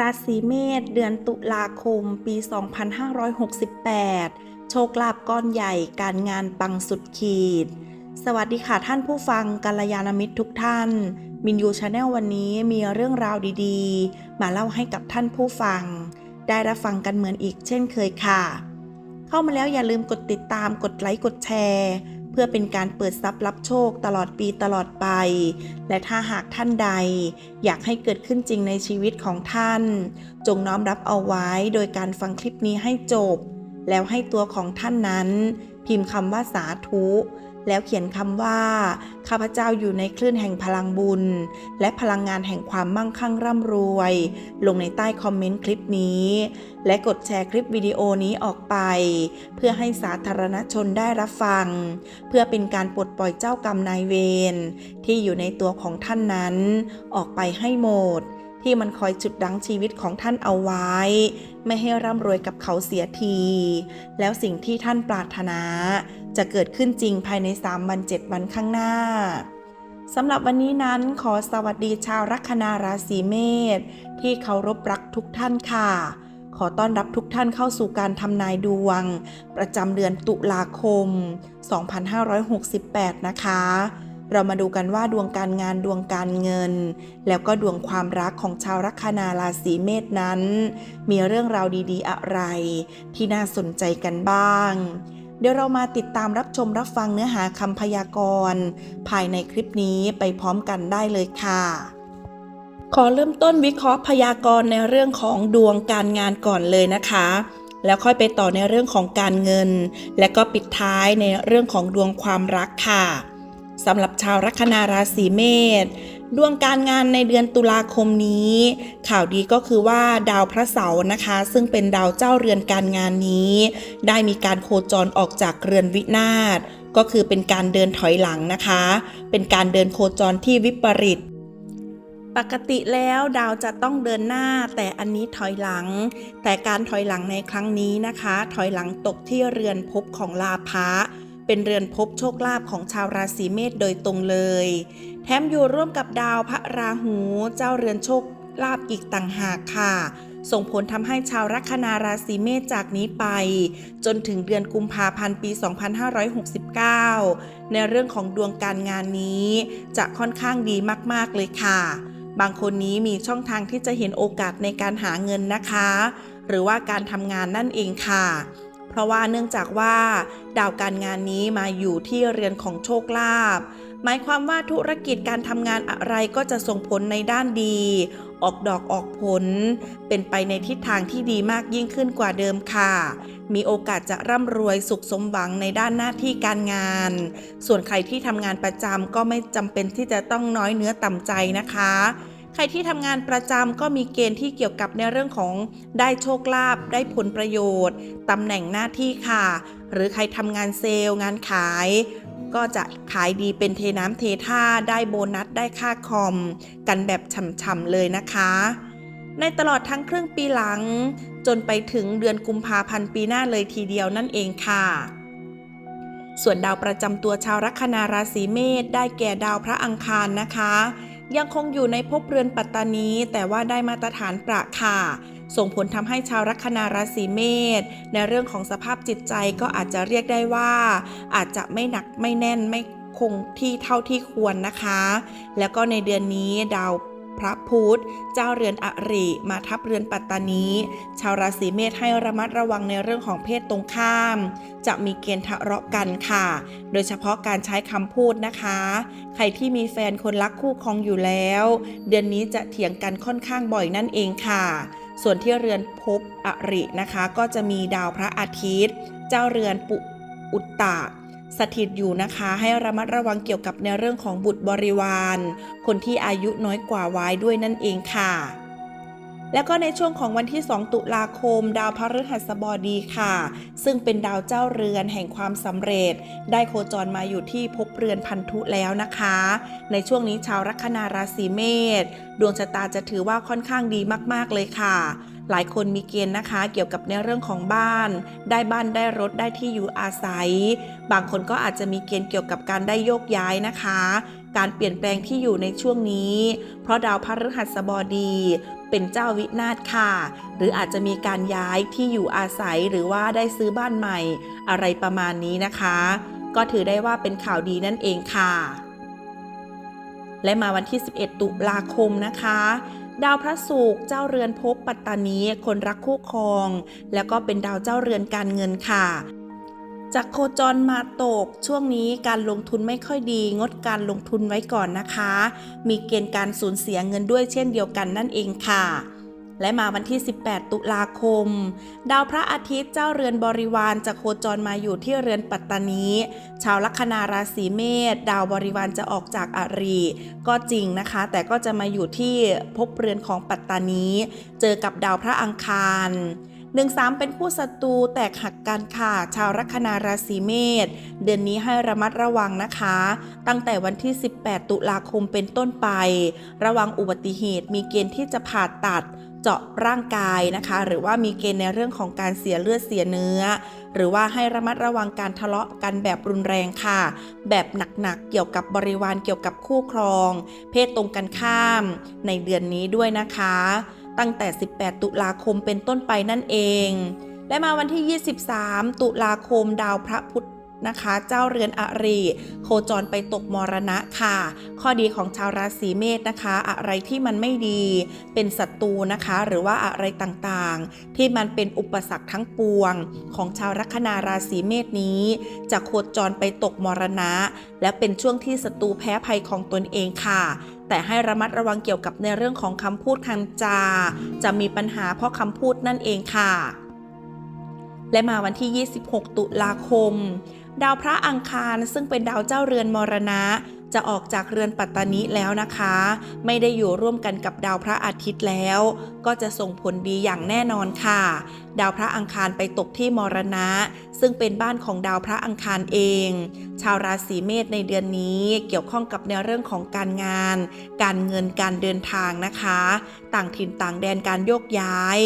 ราศีเมษเดือนตุลาคม ปี 2568 โชคลาภก้อนใหญ่การงานปังสุดขีด สวัสดีค่ะท่านผู้ฟังกัลยาณมิตรทุกท่าน มินยูชาแนลวันนี้มีเรื่องราวดีๆ มาเล่าให้กับท่านผู้ฟัง ได้รับฟังกันเหมือนอีกเช่นเคยค่ะ เข้ามาแล้วอย่าลืมกดติดตามกดไลค์กดแชร์ เพื่อเป็นการเปิดทรัพย์รับโชคตลอดปีตลอดไป และถ้าหากท่านใด อยากให้เกิดขึ้นจริงในชีวิตของท่าน จงน้อมรับเอาไว้โดยการฟังคลิปนี้ให้จบ แล้วให้ตัวของท่านนั้น พิมพ์คำว่าสาธุ แล้วเขียนคำว่า ข้าพเจ้าอยู่ในคลื่นแห่งพลังบุญ และพลังงานแห่งความมั่งคั่งร่ำรวย ลงในใต้คอมเมนต์คลิปนี้ และกดแชร์คลิปวิดีโอนี้ออกไป เพื่อให้สาธารณชนได้รับฟัง เพื่อเป็นการปลดปล่อยเจ้ากรรมนายเวรที่อยู่ในตัวของท่านนั้น ออกไปให้หมดที่มันคอยจุดดังชีวิตของท่านเอาไว้ ไม่ให้ร่ำรวยกับเขาเสียที แล้วสิ่งที่ท่านปรารถนา จะเกิดขึ้นจริงภายใน 3 วัน 7 วันข้างหน้าสำหรับวันนี้นั้นขอสวัสดีชาวลัคนาราศีเมษที่เคารพรักทุกท่านค่ะ ขอต้อนรับทุกท่านเข้าสู่การทำนายดวง ประจำเดือนตุลาคม 2568 นะคะ เรามาดูกันว่าดวงการงานดวงการเงิน แล้วก็ดวงความรักของชาวลัคนาราศีเมษนั้น มีเรื่องราวดีๆ อะไร ที่น่าสนใจกันบ้าง เดี๋ยวเรามาติดตามรับชมรับฟังเนื้อหาคำพยากรณ์ภายในคลิปนี้ไปพร้อมกันได้เลยค่ะ ขอเริ่มต้นวิเคราะห์พยากรณ์ในเรื่องของดวงการงานก่อนเลยนะคะ แล้วค่อยไปต่อในเรื่องของการเงิน และก็ปิดท้ายในเรื่องของดวงความรักค่ะสำหรับชาวลัคนาราศีเมษ ดวงการงานในเดือนตุลาคมนี้ ข่าวดีก็คือว่าดาวพระเสาร์นะคะ ซึ่งเป็นดาวเจ้าเรือนการงานนี้ ได้มีการโคจรออกจากเรือนวินาศก็คือเป็นการเดินถอยหลังนะคะ เป็นการเดินโคจรที่วิปริตปกติแล้วดาวจะต้องเดินหน้าแต่อันนี้ถอยหลัง แต่การถอยหลังในครั้งนี้นะคะ ถอยหลังตกที่เรือนภพของลาภะเป็นเรือนภพโชคลาภของชาวราศีเมษโดยตรงเลย แถมอยู่ร่วมกับดาวพระราหู เจ้าเรือนโชคลาภอีกต่างหากค่ะ ส่งผลทำให้ชาวลัคนาราศีเมษจากนี้ไป จนถึงเดือนกุมภาพันธ์ปี 2569 ในเรื่องของดวงการงานนี้จะค่อนข้างดีมาก ๆ เลยค่ะ บางคนนี้มีช่องทางที่จะเห็นโอกาสในการหาเงินนะคะ หรือว่าการทำงานนั่นเองค่ะเพราะว่าเนื่องจากว่า ดาวการงานนี้มาอยู่ที่เรือนของโชคลาภ หมายความว่าธุรกิจการทำงานอะไรก็จะส่งผลในด้านดี ออกดอกออกผล เป็นไปในทิศทางที่ดีมากยิ่งขึ้นกว่าเดิมค่ะ มีโอกาสจะร่ำรวยสุขสมหวังในด้านหน้าที่การงาน ส่วนใครที่ทำงานประจำก็ไม่จำเป็นที่จะต้องน้อยเนื้อต่ำใจนะคะใครที่ทำงานประจำก็มีเกณฑ์ที่เกี่ยวกับในเรื่องของได้โชคลาภได้ผลประโยชน์ตำแหน่งหน้าที่ค่ะ หรือใครทำงานเซลล์งานขาย ก็จะขายดีเป็นเทน้ำเทท่าได้โบนัสได้ค่าคอม กันแบบฉ่ำๆเลยนะคะ ในตลอดทั้งครึ่งปีหลัง จนไปถึงเดือนกุมภาพันธ์ปีหน้าเลยทีเดียวนั่นเองค่ะ ส่วนดาวประจำตัวชาวลัคนาราศีเมษได้แก่ดาวพระอังคารนะคะ ยังคงอยู่ในภพเรือนปัตตานีแต่ว่าได้มาตรฐานประค่ะ ส่งผลทำให้ชาวลัคนาราศีเมษในเรื่องของสภาพจิตใจก็อาจจะเรียกได้ว่า อาจจะไม่หนักไม่แน่นไม่คงที่เท่าที่ควรนะคะ แล้วก็ในเดือนนี้ดาวพระพุธเจ้าเรือนอริมาทับเรือนปัตตานี ชาวราศีเมษให้ระมัดระวังในเรื่องของเพศตรงข้าม จะมีเกณฑ์ทะเลาะกันค่ะ โดยเฉพาะการใช้คำพูดนะคะ ใครที่มีแฟนคนรักคู่ครองอยู่แล้ว เดือนนี้จะเถียงกันค่อนข้างบ่อยนั่นเองค่ะ ส่วนที่เรือนภพอรินะคะ ก็จะมีดาวพระอาทิตย์ เจ้าเรือนปุอุตตะสถิตอยู่นะคะ ให้ระมัดระวังเกี่ยวกับในเรื่องของบุตรบริวาร คนที่อายุน้อยกว่าไว้ด้วยนั่นเองค่ะ แล้วก็ในช่วงของวันที่ 2 ตุลาคม ดาวพฤหัสบดีค่ะ ซึ่งเป็นดาวเจ้าเรือนแห่งความสำเร็จ ได้โคจรมาอยู่ที่ภพเรือนพันธุแล้วนะคะ ในช่วงนี้ชาวลัคนาราศีเมษดวงชะตาจะถือว่าค่อนข้างดีมากๆเลยค่ะหลายคนมีเกณฑ์นะคะเกี่ยวกับในเรื่องของบ้าน ได้บ้านได้รถได้ที่อยู่อาศัย บางคนก็อาจจะมีเกณฑ์เกี่ยวกับการได้โยกย้ายนะคะ การเปลี่ยนแปลงที่อยู่ในช่วงนี้ เพราะดาวพฤหัสบดี เป็นเจ้าวินาศค่ะ หรืออาจจะมีการย้ายที่อยู่อาศัยหรือว่าได้ซื้อบ้านใหม่ อะไรประมาณนี้นะคะ ก็ถือได้ว่าเป็นข่าวดีนั่นเองค่ะ และมาวันที่ 11 ตุลาคมนะคะดาวพระศุกร์เจ้าเรือนภพปัตตานีคนรักคู่ครอง แล้วก็เป็นดาวเจ้าเรือนการเงินค่ะ จากโคจรมาตกช่วงนี้การลงทุนไม่ค่อยดี งดการลงทุนไว้ก่อนนะคะ มีเกณฑ์การสูญเสียเงินด้วยเช่นเดียวกันนั่นเองค่ะ และมาวันที่ 18 ตุลาคม ดาวพระอาทิตย์เจ้าเรือนบริวารจะโคจรมาอยู่ที่เรือนปัตตานี ชาวลัคนาราศีเมษดาวบริวารจะออกจากอารี ก็จริงนะคะ แต่ก็จะมาอยู่ที่ภพเรือนของปัตตานี เจอกับดาวพระอังคาร หนึ่งสามเป็นคู่ศัตรูแตกหักกันค่ะ ชาวลัคนาราศีเมษเดือนนี้ให้ระมัดระวังนะคะ ตั้งแต่วันที่ 18 ตุลาคมเป็นต้นไป ระวังอุบัติเหตุมีเกณฑ์ที่จะผ่าตัดเจาะร่างกายนะคะ หรือว่ามีเกณฑ์ในเรื่องของการเสียเลือดเสียเนื้อ หรือว่าให้ระมัดระวังการทะเลาะกันแบบรุนแรงค่ะ แบบหนักๆเกี่ยวกับบริวารเกี่ยวกับคู่ครอง เพศตรงกันข้าม ในเดือนนี้ด้วยนะคะ ตั้งแต่ 18 ตุลาคมเป็นต้นไปนั่นเอง และมาวันที่ 23 ตุลาคมดาวพระพุธ นะคะ เจ้าเรือนอริโคจรไปตกมรณะค่ะ ข้อดีของชาวราศีเมษนะคะ อะไรที่มันไม่ดี เป็นศัตรูนะคะ หรือว่าอะไรต่างๆ ที่มันเป็นอุปสรรคทั้งปวง ของชาวลัคนาราศีเมษนี้ จะโคจรไปตกมรณะ และเป็นช่วงที่ศัตรูแพ้ภัยของตนเองค่ะแต่ให้ระมัดระวังเกี่ยวกับในเรื่องของคำพูดคำจา จะมีปัญหาเพราะคำพูดนั่นเองค่ะ และมาวันที่ 26 ตุลาคม ดาวพระอังคารซึ่งเป็นดาวเจ้าเรือนมรณะ จะออกจากเรือนปัตตานิแล้วนะคะ ไม่ได้อยู่ร่วมกันกับดาวพระอาทิตย์แล้ว ก็จะส่งผลดีอย่างแน่นอนค่ะ ดาวพระอังคารไปตกที่มรณะ ซึ่งเป็นบ้านของดาวพระอังคารเอง ชาวราศีเมษในเดือนนี้เกี่ยวข้องกับในเรื่องของการงาน การเงินการเดินทางนะคะ ต่างถิ่นต่างแดนการโยกย้าย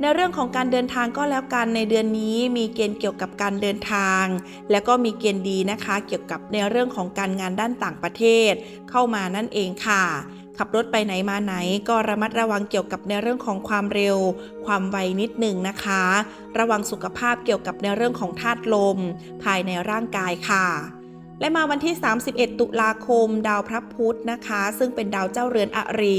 ในเรื่องของการเดินทางก็แล้วกันในเดือนนี้มีเกณฑ์เกี่ยวกับการเดินทาง แล้วก็มีเกณฑ์ดีนะคะ เกี่ยวกับในเรื่องของการงานด้านต่างประเทศ เข้ามานั่นเองค่ะ ขับรถไปไหนมาไหนก็ระมัดระวังเกี่ยวกับในเรื่องของความเร็ว ความไวนิดหนึ่งนะคะ ระวังสุขภาพเกี่ยวกับในเรื่องของธาตุลม ภายในร่างกายค่ะและมาวันที่ 31 ตุลาคม ดาวพระพุธนะคะ ซึ่งเป็นดาวเจ้าเรือนอริ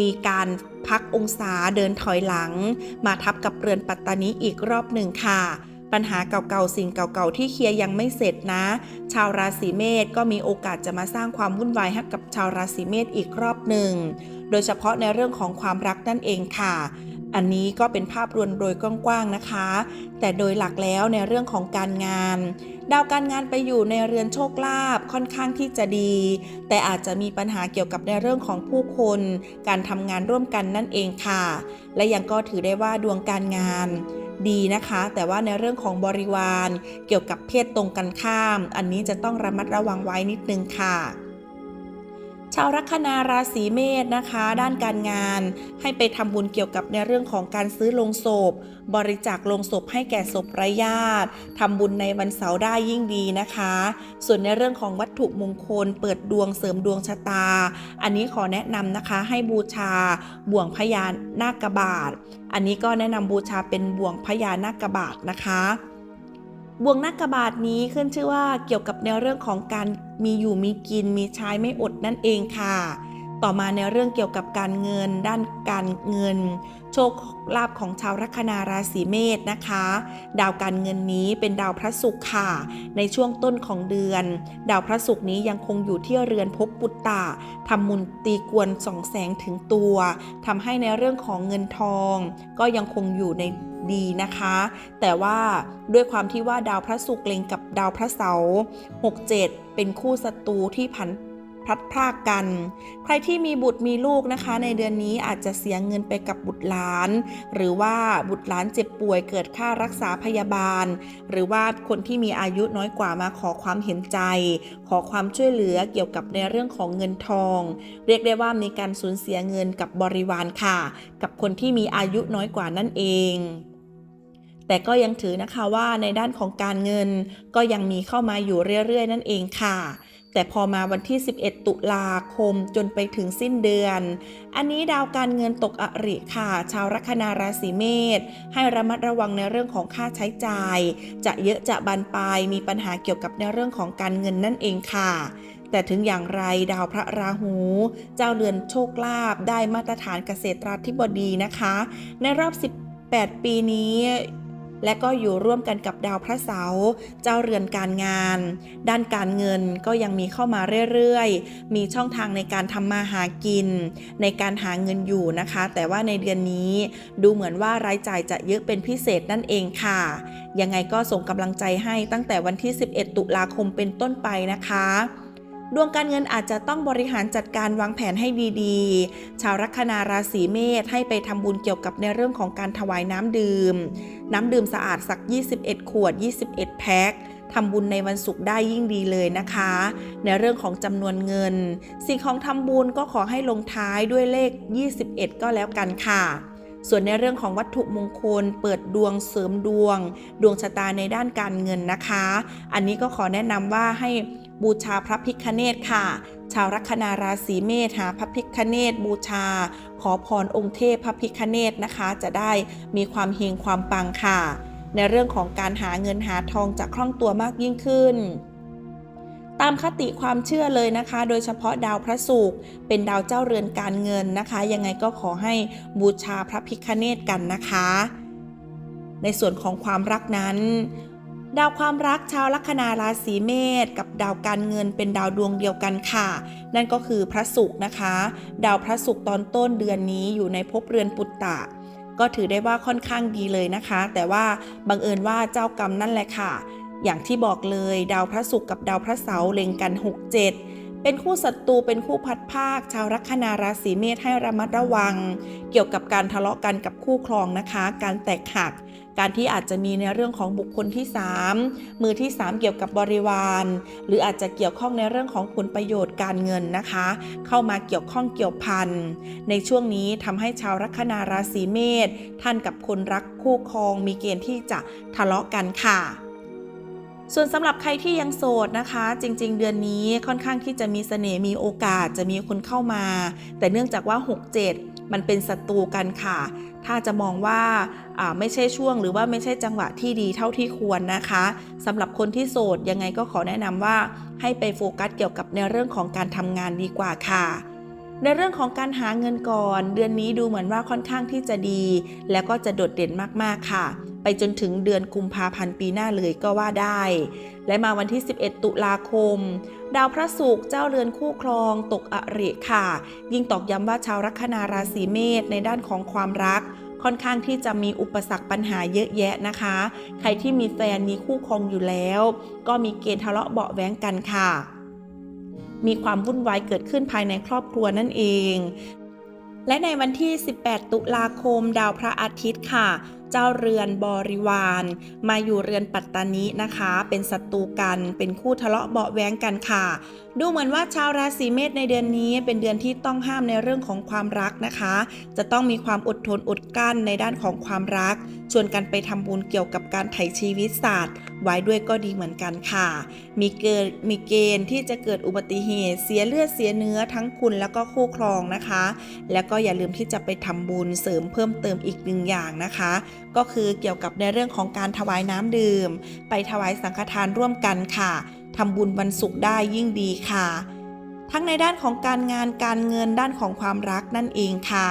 มีการพักองศาเดินถอยหลัง มาทับกับเรือนปัตตานีอีกรอบหนึ่งค่ะ ปัญหาเก่าๆ สิ่งเก่าๆ ที่เคลียร์ยังไม่เสร็จนะ ชาวราศีเมษก็มีโอกาสจะมาสร้างความวุ่นวายให้กับชาวราศีเมษอีกรอบหนึ่ง โดยเฉพาะในเรื่องของความรักนั่นเองค่ะ อันนี้ก็เป็นภาพรวมโดยกว้างๆนะคะ แต่โดยหลักแล้วในเรื่องของการงาน ดาวการงานไปอยู่ในเรือนโชคลาภค่อนข้างที่จะดี แต่อาจจะมีปัญหาเกี่ยวกับในเรื่องของผู้คน การทำงานร่วมกันนั่นเองค่ะ และยังก็ถือได้ว่าดวงการงานดีนะคะ แต่ว่าในเรื่องของบริวาร เกี่ยวกับเพศตรงกันข้าม อันนี้จะต้องระมัดระวังไว้นิดนึงค่ะ ชาวลัคนาราศีเมษนะคะ ด้านการงาน ให้ไปทำบุญเกี่ยวกับในเรื่องของการซื้อลงศพ บริจาคลงศพให้แก่ศพไร้ญาติทำบุญในวันเสาร์ได้ยิ่งดีนะคะ ส่วนในเรื่องของวัตถุมงคล เปิดดวงเสริมดวงชะตา อันนี้ขอแนะนำนะคะให้บูชาบ่วงพญานาคบาท อันนี้ก็แนะนำบูชาเป็นบ่วงพญานาคบาทนะคะ บ่วงนาคบาทนี้ขึ้นชื่อว่าเกี่ยวกับในเรื่องของการมีอยู่มีกินมีใช้ไม่อดนั่นเองค่ะ ต่อมาในเรื่องเกี่ยวกับการเงิน ด้านการเงิน โชคลาภของชาวลัคนาราศีเมษนะคะ ดาวการเงินนี้เป็นดาวพระศุกร์ค่ะ ในช่วงต้นของเดือน ดาวพระศุกร์นี้ยังคงอยู่ที่เรือนภพปุตตะทำมุนตีกวนส่องแสงถึงตัวทำให้ในเรื่องของเงินทอง ก็ยังคงอยู่ใน ดีนะคะ แต่ว่าด้วยความที่ว่าดาวพระศุกร์เล็งกับดาวพระเสาร์67 เป็นคู่ศัตรูที่ผันพลัดพรากกัน ใครที่มีบุตรมีลูกนะคะ ในเดือนนี้อาจจะเสียเงินไปกับบุตรหลาน หรือว่าบุตรหลานเจ็บป่วยเกิดค่ารักษาพยาบาล หรือว่าคนที่มีอายุน้อยกว่ามาขอความเห็นใจ ขอความช่วยเหลือเกี่ยวกับในเรื่องของเงินทอง เรียกได้ว่ามีการสูญเสียเงินกับบริวารค่ะ กับคนที่มีอายุน้อยกว่านั่นเอง แต่ก็ยังถือนะคะว่าในด้านของการเงิน ก็ยังมีเข้ามาอยู่เรื่อยๆ นั่นเองค่ะ แต่พอมาวันที่ 11 ตุลาคมจนไปถึงสิ้นเดือน อันนี้ดาวการเงินตกอริค่ะ ชาวลัคนาราศีเมษให้ระมัดระวังในเรื่องของค่าใช้จ่าย จะเยอะจะบานปลายมีปัญหาเกี่ยวกับในเรื่องของการเงินนั่นเองค่ะแต่ถึงอย่างไรดาวพระราหู เจ้าเรือนโชคลาภได้มาตรฐานเกษตราธิบดีนะคะ ในรอบ 18 ปีนี้ และก็อยู่ร่วมกันกับดาวพระเสาร์เจ้าเรือนการงาน ด้านการเงินก็ยังมีเข้ามาเรื่อยๆ มีช่องทางในการทำมาหากิน ในการหาเงินอยู่นะคะ แต่ว่าในเดือนนี้ดูเหมือนว่ารายจ่ายจะเยอะเป็นพิเศษนั่นเองค่ะ ยังไงก็ส่งกำลังใจให้ตั้งแต่วันที่ 11 ตุลาคมเป็นต้นไปนะคะ ดวงการเงินอาจจะต้องบริหารจัดการวางแผนให้ดีๆ ชาวลัคนาราศีเมษให้ไปทำบุญเกี่ยวกับในเรื่องของการถวายน้ำดื่ม น้ำดื่มสะอาดสัก 21 ขวด 21 แพ็คทำบุญในวันศุกร์ได้ยิ่งดีเลยนะคะ ในเรื่องของจำนวนเงิน สิ่งของทำบุญก็ขอให้ลงท้ายด้วยเลข 21 ก็แล้วกันค่ะ ส่วนในเรื่องของวัตถุมงคล เปิดดวงเสริมดวง ดวงชะตาในด้านการเงินนะคะ อันนี้ก็ขอแนะนำว่าให้ บูชาพระพิคเนตค่ะ ชาวลัคนาราศีเมษหาพระพิคเนตบูชา ขอพรองค์เทพพระพิคเนตนะคะ จะได้มีความเฮงความปังค่ะ ในเรื่องของการหาเงินหาทองจะคล่องตัวมากยิ่งขึ้นตามคติความเชื่อเลยนะคะ โดยเฉพาะดาวพระศุกร์เป็นดาวเจ้าเรือนการเงินนะคะ ยังไงก็ขอให้บูชาพระพิคเนตกันนะคะ ในส่วนของความรักนั้น ดาวความรักชาวลัคนาราศีเมษกับดาวการเงินเป็นดาวดวงเดียวกันค่ะ นั่นก็คือพระศุกร์นะคะ ดาวพระศุกร์ตอนต้นเดือนนี้อยู่ในภพเรือนปุตตะ ก็ถือได้ว่าค่อนข้างดีเลยนะคะ แต่ว่าบังเอิญว่าเจ้ากรรมนั่นแหละค่ะ อย่างที่บอกเลยดาวพระศุกร์กับดาวพระเสาร์เล็งกัน 6 7เป็นคู่ศัตรูเป็นคู่พัดภาค ชาวลัคนาราศีเมษให้ระมัดระวัง เกี่ยวกับการทะเลาะกันกับคู่ครองนะคะ การแตกหัก การที่อาจจะมีในเรื่องของบุคคลที่ 3 มือที่ 3 เกี่ยวกับบริวาร หรืออาจจะเกี่ยวข้องในเรื่องของผลประโยชน์การเงินนะคะ เข้ามาเกี่ยวข้องเกี่ยวพันในช่วงนี้ทำให้ชาวลัคนาราศีเมษท่านกับคนรักคู่ครอง มีเกณฑ์ที่จะทะเลาะกันค่ะส่วนสำหรับใครที่ยังโสดนะคะ จริง ๆ เดือนนี้ค่อนข้างที่จะมีเสน่ห์มีโอกาสจะมีคนเข้ามา แต่เนื่องจากว่า 67 มันเป็นศัตรูกันค่ะ ถ้าจะมองว่าไม่ใช่ช่วงหรือว่าไม่ใช่จังหวะที่ดีเท่าที่ควรนะคะสำหรับคนที่โสดยังไงก็ขอแนะนำว่าให้ไปโฟกัสเกี่ยวกับในเรื่องของการทำงานดีกว่าค่ะ ในเรื่องของการหาเงินก่อน เดือนนี้ดูเหมือนว่าค่อนข้างที่จะดี แล้วก็จะโดดเด่นมากๆค่ะ ไปจนถึงเดือนกุมภาพันธ์ปีหน้าเลยก็ว่าได้ และมาวันที่ 11 ตุลาคม ดาวพระศุกร์เจ้าเรือนคู่ครองตกอริค่ะ ยิ่งตอกย้ำว่าชาวลัคนาราศีเมษในด้านของความรักค่อนข้างที่จะมีอุปสรรคปัญหาเยอะแยะนะคะ ใครที่มีแฟนมีคู่ครองอยู่แล้ว ก็มีเกณฑ์ทะเลาะเบาะแว้งกันค่ะ มีความวุ่นวายเกิดขึ้นภายในครอบครัวนั่นเองและในวันที่ 18 ตุลาคม ดาวพระอาทิตย์ค่ะ เจ้าเรือนบริวาร มาอยู่เรือนปัตตานีนะคะ เป็นศัตรูกันเป็นคู่ทะเลาะเบาแว้งกันค่ะ ดูเหมือนว่าชาวราศีเมษในเดือนนี้ เป็นเดือนที่ต้องห้ามในเรื่องของความรักนะคะ จะต้องมีความอดทนอดกั้นในด้านของความรักชวนกันไปทำบุญเกี่ยวกับการไถ่ชีวิตศาสตร์ ไว้ด้วยก็ดีเหมือนกันค่ะ มีเกิดมีเกณฑ์ที่จะเกิดอุบัติเหตุ เสียเลือดเสียเนื้อทั้งคุณแล้วก็คู่ครองนะคะ แล้วก็อย่าลืมที่จะไปทำบุญเสริมเพิ่มเติมอีกหนึ่งอย่างนะคะ ก็คือเกี่ยวกับในเรื่องของการถวายน้ำดื่ม ไปถวายสังฆทานร่วมกันค่ะทำบุญวันศุกร์ได้ยิ่งดีค่ะ ทั้งในด้านของการงานการเงินด้านของความรักนั่นเองค่ะ